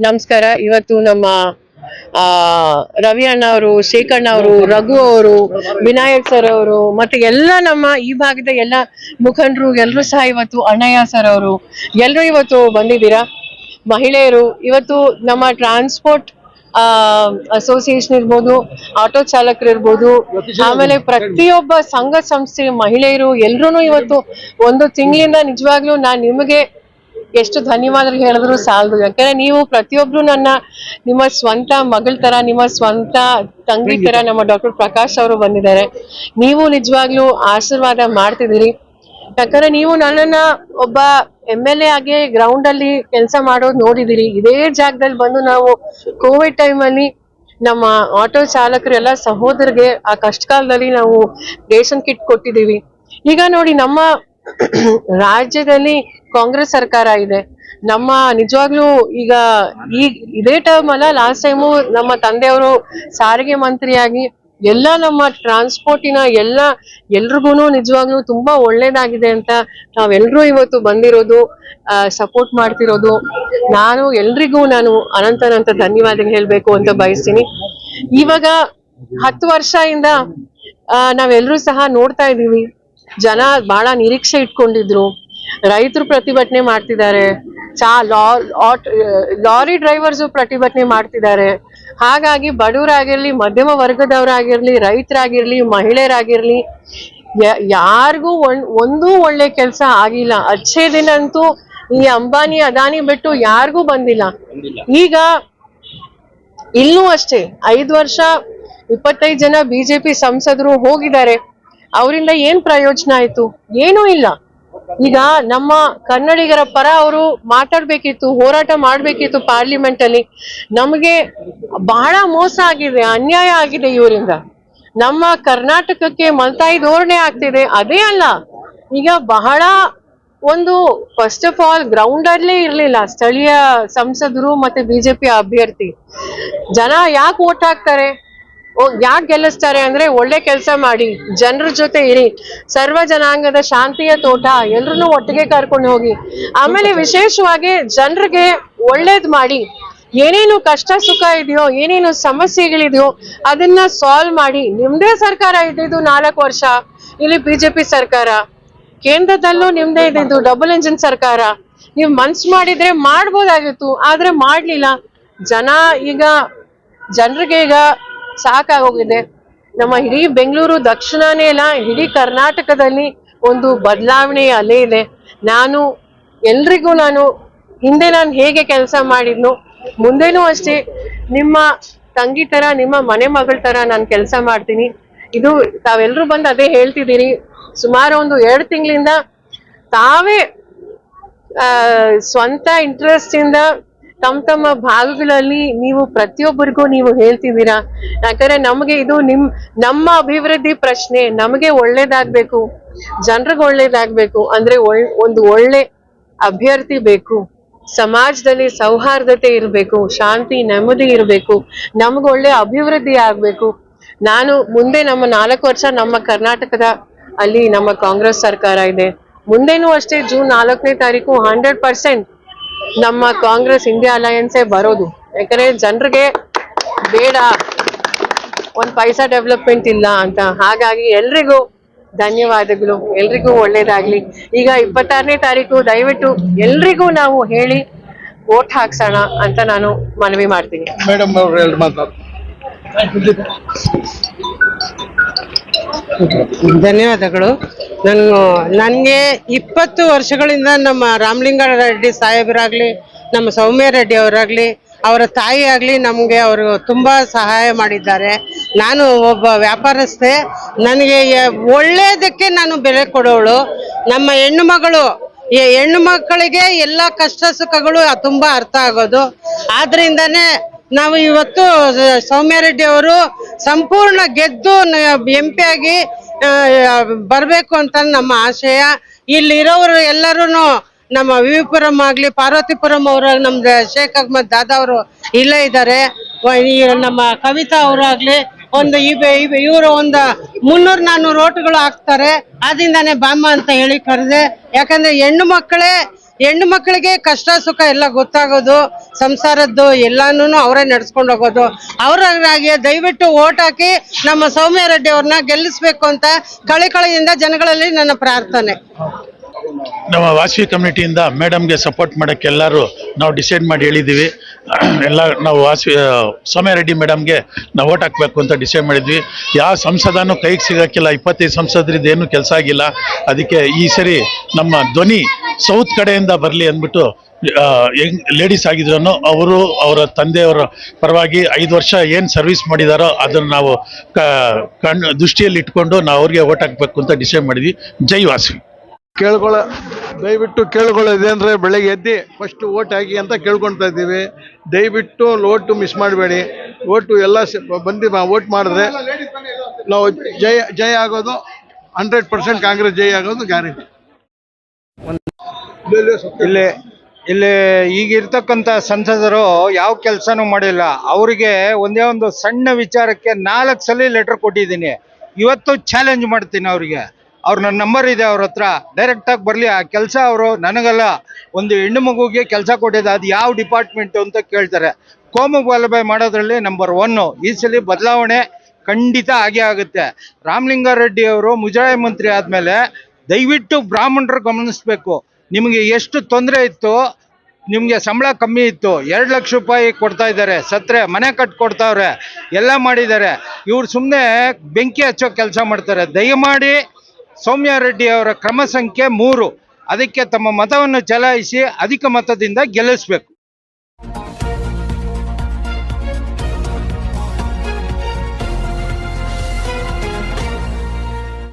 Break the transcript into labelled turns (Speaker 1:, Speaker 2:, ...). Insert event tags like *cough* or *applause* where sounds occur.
Speaker 1: ನಮಸ್ಕಾರ. ಇವತ್ತು ನಮ್ಮ, ಆ, ರವಿ ಅಣ್ಣ ಅವರು, ಶೇಖಣ್ಣ ಅವರು, ರಘು ಅವರು, ವಿನಾಯಕ್ ಸರ್ ಅವರು, ಮತ್ತೆ ಎಲ್ಲ ನಮ್ಮ ಈ ಭಾಗದ ಎಲ್ಲ ಮುಖಂಡರು ಎಲ್ಲರೂ ಸಹ ಇವತ್ತು ಅಣ್ಣಯ್ಯ ಸರ್ ಅವರು. ಎಲ್ಲರೂ ಇವತ್ತು ಬಂದಿದ್ದೀರಾ? ಮಹಿಳೆಯರು, ಇವತ್ತು ನಮ್ಮ ಟ್ರಾನ್ಸ್ಪೋರ್ಟ್ ಅಸೋಸಿಯೇಷನ್ ಇರ್ಬೋದು, ಆಟೋ ಚಾಲಕರು ಇರ್ಬೋದು, ಆಮೇಲೆ ಪ್ರತಿಯೊಬ್ಬ ಸಂಘ ಸಂಸ್ಥೆ ಮಹಿಳೆಯರು ಎಲ್ರೂ ಇವತ್ತು ಒಂದು ತಿಂಗಳಿಂದ ನಿಜವಾಗ್ಲೂ ನಾನ್ ನಿಮಗೆ ಎಷ್ಟು ಧನ್ಯವಾದಗಳು ಹೇಳಿದ್ರು ಸಾಲದು. ಯಾಕಂದ್ರೆ ನೀವು ಪ್ರತಿಯೊಬ್ರು ನನ್ನ, ನಿಮ್ಮ ಸ್ವಂತ ಮಗಳ ತರ, ನಿಮ್ಮ ಸ್ವಂತ ತಂಗಿ ತರ ನಮ್ಮ ಡಾಕ್ಟರ್ ಪ್ರಕಾಶ್ ಅವರು ಬಂದಿದ್ದಾರೆ. ನೀವು ನಿಜವಾಗ್ಲೂ ಆಶೀರ್ವಾದ ಮಾಡ್ತಿದ್ದೀರಿ. ಯಾಕಂದ್ರೆ ನೀವು ನನ್ನನ್ನ ಒಬ್ಬ ಎಂ ಎಲ್ ಎ ಆಗಿ ಗ್ರೌಂಡ್ ಅಲ್ಲಿ ಕೆಲಸ ಮಾಡೋದು ನೋಡಿದಿರಿ ಇದೇ ಜಾಗದಲ್ಲಿ ಬಂದು ನಾವು ಕೋವಿಡ್ ಟೈಮ್ ಅಲ್ಲಿ ನಮ್ಮ ಆಟೋ ಚಾಲಕರೆಲ್ಲ ಸಹೋದರಿಗೆ ಆ ಕಷ್ಟ ಕಾಲದಲ್ಲಿ ನಾವು ರೇಷನ್ ಕಿಟ್ ಕೊಟ್ಟಿದ್ದೀವಿ. ಈಗ ನೋಡಿ ನಮ್ಮ ರಾಜ್ಯದಲ್ಲಿ ಕಾಂಗ್ರೆಸ್ ಸರ್ಕಾರ ಇದೆ. ನಮ್ಮ ನಿಜವಾಗ್ಲೂ ಈಗ ಈ ಇದೇ ಟರ್ಮ್ ಅಲ್ಲ ಲಾಸ್ಟ್ ಟೈಮು ನಮ್ಮ ತಂದೆಯವರು ಸಾರಿಗೆ ಮಂತ್ರಿಯಾಗಿ ಎಲ್ಲ ನಮ್ಮ ಟ್ರಾನ್ಸ್ಪೋರ್ಟಿನ ಎಲ್ಲ ಎಲ್ರಿಗೂ ನಿಜವಾಗ್ಲೂ ತುಂಬಾ ಒಳ್ಳೇದಾಗಿದೆ ಅಂತ ನಾವೆಲ್ಲರೂ ಇವತ್ತು ಬಂದಿರೋದು ಸಪೋರ್ಟ್ ಮಾಡ್ತಿರೋದು. ನಾನು ಎಲ್ರಿಗೂ ನಾನು ಅನಂತನಂತ ಅನಂತ ಧನ್ಯವಾದ ಹೇಳ್ಬೇಕು ಅಂತ ಬಯಸ್ತೀನಿ. ಇವಾಗ ಹತ್ತು ವರ್ಷದಿಂದ ನಾವೆಲ್ಲರೂ ಸಹ ನೋಡ್ತಾ ಇದ್ದೀವಿ. ಜನ ಬಹಳ ನಿರೀಕ್ಷೆ ಇಟ್ಕೊಂಡಿದ್ರು. ರೈತರು ಪ್ರತಿಭಟನೆ ಮಾಡ್ತಿದ್ದಾರೆ. ಚಾ ಲಾಟ್ ಲಾರಿ ಡ್ರೈವರ್ಸ್ ಪ್ರತಿಭಟನೆ ಮಾಡ್ತಿದ್ದಾರೆ. ಹಾಗಾಗಿ ಬಡವರಾಗಿರ್ಲಿ ಮಧ್ಯಮ ವರ್ಗದವರಾಗಿರ್ಲಿ ರೈತರಾಗಿರ್ಲಿ ಮಹಿಳೆಯರಾಗಿರ್ಲಿ ಯಾರಿಗೂ ಒಂದ್ ಒಂದೂ ಒಳ್ಳೆ ಕೆಲಸ ಆಗಿಲ್ಲ. ಅಚ್ಚೇ ದಿನ ಅಂತೂ ಈ ಅಂಬಾನಿ ಅದಾನಿ ಬಿಟ್ಟು ಯಾರಿಗೂ ಬಂದಿಲ್ಲ. ಈಗ ಇಲ್ಲೂ ಅಷ್ಟೇ ಐದು ವರ್ಷ ಇಪ್ಪತ್ತೈದು ಜನ ಬಿಜೆಪಿ ಸಂಸದರು ಹೋಗಿದ್ದಾರೆ. ಅವರಿಂದ ಏನ್ ಪ್ರಯೋಜನ ಆಯ್ತು? ಏನೂ ಇಲ್ಲ. ಈಗ ನಮ್ಮ ಕನ್ನಡಿಗರ ಪರ ಅವರು ಮಾತಾಡ್ಬೇಕಿತ್ತು, ಹೋರಾಟ ಮಾಡ್ಬೇಕಿತ್ತು ಪಾರ್ಲಿಮೆಂಟ್ ಅಲ್ಲಿ ನಮಗೆ ಬಹಳ ಮೋಸ ಆಗಿದೆ, ಅನ್ಯಾಯ ಆಗಿದೆ ಇವರಿಂದ. ನಮ್ಮ ಕರ್ನಾಟಕಕ್ಕೆ ಮಲ್ತಾಯಿ ಧೋರಣೆ ಆಗ್ತಿದೆ, ಅದೇ ಅಲ್ಲ. ಈಗ ಬಹಳ ಒಂದು ಫಸ್ಟ್ ಆಫ್ ಆಲ್ ಗ್ರೌಂಡ್ ಅಲ್ಲೇ ಇರ್ಲಿಲ್ಲ. ಸ್ಥಳೀಯ ಸಂಸದರು ಮತ್ತೆ ಬಿಜೆಪಿ ಅಭ್ಯರ್ಥಿ. ಜನ ಯಾಕೆ ಓಟ್ ಹಾಕ್ತಾರೆ? ಯಾಕೆ ಗೆಲ್ಲಿಸ್ತಾರೆ ಅಂದ್ರೆ ಒಳ್ಳೆ ಕೆಲಸ ಮಾಡಿ, ಜನರ ಜೊತೆ ಇರಿ, ಸರ್ವ ಜನಾಂಗದ ಶಾಂತಿಯ ತೋಟ, ಎಲ್ರನ್ನೂ ಒಟ್ಟಿಗೆ ಕರ್ಕೊಂಡು ಹೋಗಿ. ಆಮೇಲೆ ವಿಶೇಷವಾಗಿ ಜನರಿಗೆ ಒಳ್ಳೇದ್ ಮಾಡಿ, ಏನೇನು ಕಷ್ಟ ಸುಖ ಇದೆಯೋ, ಏನೇನು ಸಮಸ್ಯೆಗಳಿದೆಯೋ, ಅದನ್ನ ಸಾಲ್ವ್ ಮಾಡಿ. ನಿಮ್ದೇ ಸರ್ಕಾರ ಇದ್ದಿದ್ದು ನಾಲ್ಕು ವರ್ಷ, ಇಲ್ಲಿ ಬಿಜೆಪಿ ಸರ್ಕಾರ. ಕೇಂದ್ರದಲ್ಲೂ ನಿಮ್ದೇ ಇದ್ದಿದ್ದು ಡಬಲ್ ಇಂಜಿನ್ ಸರ್ಕಾರ. ನೀವು ಮನ್ಸು ಮಾಡಿದ್ರೆ ಮಾಡ್ಬೋದಾಗಿತ್ತು, ಆದ್ರೆ ಮಾಡ್ಲಿಲ್ಲ. ಜನ ಈಗ, ಜನರಿಗೆ ಈಗ ಸಾಕಾಗೋಗಿದೆ. ನಮ್ಮ ಇಡೀ ಬೆಂಗಳೂರು ದಕ್ಷಿಣನೇ ಇಲ್ಲ ಇಡೀ ಕರ್ನಾಟಕದಲ್ಲಿ ಒಂದು ಬದಲಾವಣೆಯ ಅಲೆ ಇದೆ. ನಾನು, ಎಲ್ರಿಗೂ ನಾನು, ಹಿಂದೆ ನಾನು ಹೇಗೆ ಕೆಲಸ ಮಾಡಿದ್ನು, ಮುಂದೆನೂ ಅಷ್ಟೇ, ನಿಮ್ಮ ತಂಗಿ ತರ, ನಿಮ್ಮ ಮನೆ ಮಗಳ ತರ ನಾನು ಕೆಲಸ ಮಾಡ್ತೀನಿ. ಇದು ತಾವೆಲ್ಲರೂ ಬಂದು ಅದೇ ಹೇಳ್ತಿದ್ದೀರಿ. ಸುಮಾರು ಒಂದು ಎರಡು ತಿಂಗಳಿಂದ ತಾವೇ ಸ್ವಂತ ಇಂಟ್ರೆಸ್ಟ್ ಇಂದ ತಮ್ಮ ತಮ್ಮ ಭಾಗಗಳಲ್ಲಿ ನೀವು ಪ್ರತಿಯೊಬ್ಬರಿಗೂ ನೀವು ಹೇಳ್ತಿದ್ದೀರಾ? ಯಾಕಂದ್ರೆ ನಮಗೆ ಇದು ನಿಮ್, ನಮ್ಮ ಅಭಿವೃದ್ಧಿ ಪ್ರಶ್ನೆ, ನಮಗೆ ಒಳ್ಳೇದಾಗ್ಬೇಕು, ಜನರಿಗೆ ಒಳ್ಳೇದಾಗ್ಬೇಕು, ಅಂದ್ರೆ ಒಂದು ಒಳ್ಳೆ ಅಭ್ಯರ್ಥಿ ಬೇಕು, ಸಮಾಜದಲ್ಲಿ ಸೌಹಾರ್ದತೆ ಇರಬೇಕು, ಶಾಂತಿ, ನೆಮ್ಮದಿ ಇರಬೇಕು, ನಮ್ಗೆ ಒಳ್ಳೆ ಅಭಿವೃದ್ಧಿ ಆಗ್ಬೇಕು. ನಾನು ಮುಂದೆ ನಮ್ಮ ನಾಲ್ಕು ವರ್ಷ ನಮ್ಮ ಕರ್ನಾಟಕದ, ಅಲ್ಲಿ ನಮ್ಮ ಕಾಂಗ್ರೆಸ್ ಸರ್ಕಾರ ಇದೆ. ಮುಂದೇನು ಅಷ್ಟೇ ಜೂನ್ ನಾಲ್ಕನೇ ತಾರೀಕು ಹಂಡ್ರೆಡ್ ಪರ್ಸೆಂಟ್ ನಮ್ಮ ಕಾಂಗ್ರೆಸ್ ಇಂಡಿಯಾ ಅಲಯನ್ಸೇ ಬರೋದು. ಯಾಕಂದ್ರೆ ಜನರಿಗೆ ಬೇಡ ಒಂದ್ ಪೈಸಾ ಡೆವಲಪ್ಮೆಂಟ್ ಇಲ್ಲ ಅಂತ. ಹಾಗಾಗಿ ಎಲ್ರಿಗೂ ಧನ್ಯವಾದಗಳು ಎಲ್ರಿಗೂ ಒಳ್ಳೇದಾಗ್ಲಿ. ಈಗ ಇಪ್ಪತ್ತಾರನೇ ತಾರೀಕು ದಯವಿಟ್ಟು ಎಲ್ರಿಗೂ ನಾವು ಹೇಳಿ ವೋಟ್ ಹಾಕ್ಸೋಣ ಅಂತ ನಾನು ಮನವಿ ಮಾಡ್ತೀನಿ.
Speaker 2: ಮೇಡಮ್
Speaker 3: ಧನ್ಯವಾದಗಳು. ನಾನು, ನನಗೆ ಇಪ್ಪತ್ತು ವರ್ಷಗಳಿಂದ ನಮ್ಮ ರಾಮಲಿಂಗ ರೆಡ್ಡಿ ಸಾಹೇಬರಾಗಲಿ, ನಮ್ಮ ಸೌಮ್ಯ ರೆಡ್ಡಿ ಅವರಾಗ್ಲಿ, ಅವರ ತಾಯಿ ಆಗಲಿ ನಮಗೆ ಅವರು ತುಂಬ ಸಹಾಯ ಮಾಡಿದ್ದಾರೆ. ನಾನು ಒಬ್ಬ ವ್ಯಾಪಾರಸ್ಥೆ. ನನಗೆ ಒಳ್ಳೆಯದಕ್ಕೆ ನಾನು ಬೆಲೆ ಕೊಡೋಳು. ನಮ್ಮ ಹೆಣ್ಣು ಮಗಳು ಹೆಣ್ಣು ಮಕ್ಕಳಿಗೆ ಎಲ್ಲ ಕಷ್ಟ ಸುಖಗಳು ತುಂಬ ಅರ್ಥ ಆಗೋದು. ಆದ್ರಿಂದನೇ ನಾವು ಇವತ್ತು ಸೌಮ್ಯ ರೆಡ್ಡಿ ಅವರು ಸಂಪೂರ್ಣ ಗೆದ್ದು ಎಂ ಪಿ ಆಗಿ ಬರಬೇಕು ಅಂತ ನಮ್ಮ ಆಶಯ. ಇಲ್ಲಿರೋರು ಎಲ್ಲರೂ ನಮ್ಮ ವಿವಿಪುರಂ ಆಗಲಿ, ಪಾರ್ವತಿಪುರಂ ಅವರ ನಮ್ಮ ಶೇಖ್ ಅಹ್ಮದ್ ದಾದಾ ಅವರು ಇಲ್ಲೇ ಇದ್ದಾರೆ. ನಮ್ಮ ಕವಿತಾ ಅವರಾಗ್ಲಿ, ಒಂದು ಇವರು ಒಂದು ಮುನ್ನೂರು ನಾನ್ನೂರು ಓಟ್ಗಳು ಹಾಕ್ತಾರೆ. ಅದರಿಂದಾನೇ ಬಾಮ್ಮ ಅಂತ ಹೇಳಿ ಕರೆದೆ. ಯಾಕಂದ್ರೆ ಹೆಣ್ಣು ಮಕ್ಕಳೇ ಹೆಣ್ಣು ಮಕ್ಕಳಿಗೆ ಕಷ್ಟ, ಸುಖ ಎಲ್ಲ ಗೊತ್ತಾಗೋದು, ಸಂಸಾರದ್ದು ಎಲ್ಲಾನು ಅವರೇ ನಡ್ಸ್ಕೊಂಡು ಹೋಗೋದು. ಅವರಾಗಿ ದಯವಿಟ್ಟು ಓಟ್ ಹಾಕಿ ನಮ್ಮ ಸೌಮ್ಯ ರೆಡ್ಡಿ ಅವ್ರನ್ನ ಗೆಲ್ಲಿಸ್ಬೇಕು ಅಂತ ಕಳಿಕಳಿಯಿಂದ ಜನಗಳಲ್ಲಿ ನನ್ನ ಪ್ರಾರ್ಥನೆ.
Speaker 2: ನಮ್ಮ ವಾಸವಿ ಕಮ್ಯುನಿಟಿಯಿಂದ ಮೇಡಮ್ಗೆ ಸಪೋರ್ಟ್ ಮಾಡೋಕ್ಕೆ ಎಲ್ಲರೂ ನಾವು ಡಿಸೈಡ್ ಮಾಡಿ ಹೇಳಿದ್ದೀವಿ. *clears throat* ಎಲ್ಲ ನಾವು ವಾಸವಿ ಸೋಮ್ಯ ರೆಡ್ಡಿ ಮೇಡಮ್ಗೆ ನಾವು ಓಟ್ ಹಾಕಬೇಕು ಅಂತ ಡಿಸೈಡ್ ಮಾಡಿದ್ವಿ. ಯಾವ ಸಂಸದನೂ ಕೈಗೆ ಸಿಗೋಕ್ಕಿಲ್ಲ, ಇಪ್ಪತ್ತೈದು ಸಂಸದರಿಂದ ಏನೂ ಕೆಲಸ ಆಗಿಲ್ಲ. ಅದಕ್ಕೆ ಈ ಸರಿ ನಮ್ಮ ಧ್ವನಿ ಸೌತ್ ಕಡೆಯಿಂದ ಬರಲಿ ಅಂದ್ಬಿಟ್ಟು ಹೆಂಗ್ ಲೇಡೀಸ್ ಆಗಿದ್ರು ಅವರು, ಅವರ ತಂದೆಯವರ ಪರವಾಗಿ ಐದು ವರ್ಷ ಏನು ಸರ್ವಿಸ್ ಮಾಡಿದಾರೋ ಅದನ್ನು ನಾವು ಕಣ್ಣು ದೃಷ್ಟಿಯಲ್ಲಿ ಇಟ್ಕೊಂಡು ನಾವು ಅವ್ರಿಗೆ ಓಟ್ ಹಾಕಬೇಕು ಅಂತ ಡಿಸೈಡ್ ಮಾಡಿದ್ವಿ. ಜೈ ವಾಸವಿ.
Speaker 4: ಕೇಳ್ಕೊಳ್ಳ, ದಯವಿಟ್ಟು ಕೇಳ್ಕೊಳ್ಳೋದು ಅಂದರೆ ಬೆಳಗ್ಗೆ ಎದ್ದು ಫಸ್ಟ್ ಓಟ್ ಹಾಕಿ ಅಂತ ಕೇಳ್ಕೊಳ್ತಾ ಇದ್ದೀವಿ. ದಯವಿಟ್ಟು ಓಟು ಮಿಸ್ ಮಾಡಬೇಡಿ. ಓಟು ಎಲ್ಲ ಬಂದು ಓಟ್ ಮಾಡಿದ್ರೆ ನಾವು ಜಯ ಜಯ ಆಗೋದು ಹಂಡ್ರೆಡ್ ಪರ್ಸೆಂಟ್ ಕಾಂಗ್ರೆಸ್ ಜಯ ಆಗೋದು ಗ್ಯಾರಂಟಿ
Speaker 5: ಇಲ್ಲಿ ಇಲ್ಲಿ ಈಗಿರ್ತಕ್ಕಂಥ ಸಂಸದರು ಯಾವ ಕೆಲಸನೂ ಮಾಡಿಲ್ಲ. ಅವರಿಗೆ ಒಂದೇ ಒಂದು ಸಣ್ಣ ವಿಚಾರಕ್ಕೆ ನಾಲ್ಕು ಸಲ ಲೆಟರ್ ಕೊಟ್ಟಿದ್ದೀನಿ. ಇವತ್ತು ಚಾಲೆಂಜ್ ಮಾಡ್ತೀನಿ ಅವರಿಗೆ. ಅವ್ರ ನನ್ನ ನಂಬರ್ ಇದೆ ಅವ್ರ ಹತ್ರ. ಡೈರೆಕ್ಟಾಗಿ ಬರಲಿ, ಆ ಕೆಲಸ ಅವರು ನನಗಲ್ಲ. ಒಂದು ಹೆಣ್ಣು ಮಗುಗೆ ಕೆಲಸ ಕೊಟ್ಟಿದೆ ಅದು ಯಾವ ಡಿಪಾರ್ಟ್ಮೆಂಟು ಅಂತ ಕೇಳ್ತಾರೆ. ಕೋಮು ಗಲಭೆ ಮಾಡೋದ್ರಲ್ಲಿ ನಂಬರ್ ಒನ್ನು ಈ ಸಲ ಬದಲಾವಣೆ ಖಂಡಿತ ಆಗೇ ಆಗುತ್ತೆ. ರಾಮಲಿಂಗಾರೆಡ್ಡಿ ಅವರು ಮುಜರಾಯಿ ಮಂತ್ರಿ ಆದಮೇಲೆ ದಯವಿಟ್ಟು ಬ್ರಾಹ್ಮಣರು ಗಮನಿಸಬೇಕು. ನಿಮಗೆ ಎಷ್ಟು ತೊಂದರೆ ಇತ್ತು, ನಿಮಗೆ ಸಂಬಳ ಕಮ್ಮಿ ಇತ್ತು, ಎರಡು ಲಕ್ಷ ರೂಪಾಯಿ ಕೊಡ್ತಾ ಇದ್ದಾರೆ. ಸತ್ರೆ, ಮನೆ ಕಟ್ ಕೊಡ್ತಾವ್ರೆ, ಎಲ್ಲ ಮಾಡಿದ್ದಾರೆ. ಇವ್ರು ಸುಮ್ಮನೆ ಬೆಂಕಿ ಹಚ್ಚೋ ಕೆಲಸ ಮಾಡ್ತಾರೆ. ದಯಮಾಡಿ ಸೌಮ್ಯ ರೆಡ್ಡಿ ಅವರ ಕ್ರಮ ಸಂಖ್ಯೆ ಮೂರು. ಅದಕ್ಕೆ ತಮ್ಮ ಮತವನ್ನು ಚಲಾಯಿಸಿ ಅಧಿಕ ಮತದಿಂದ ಗೆಲ್ಲಿಸ್ಬೇಕು.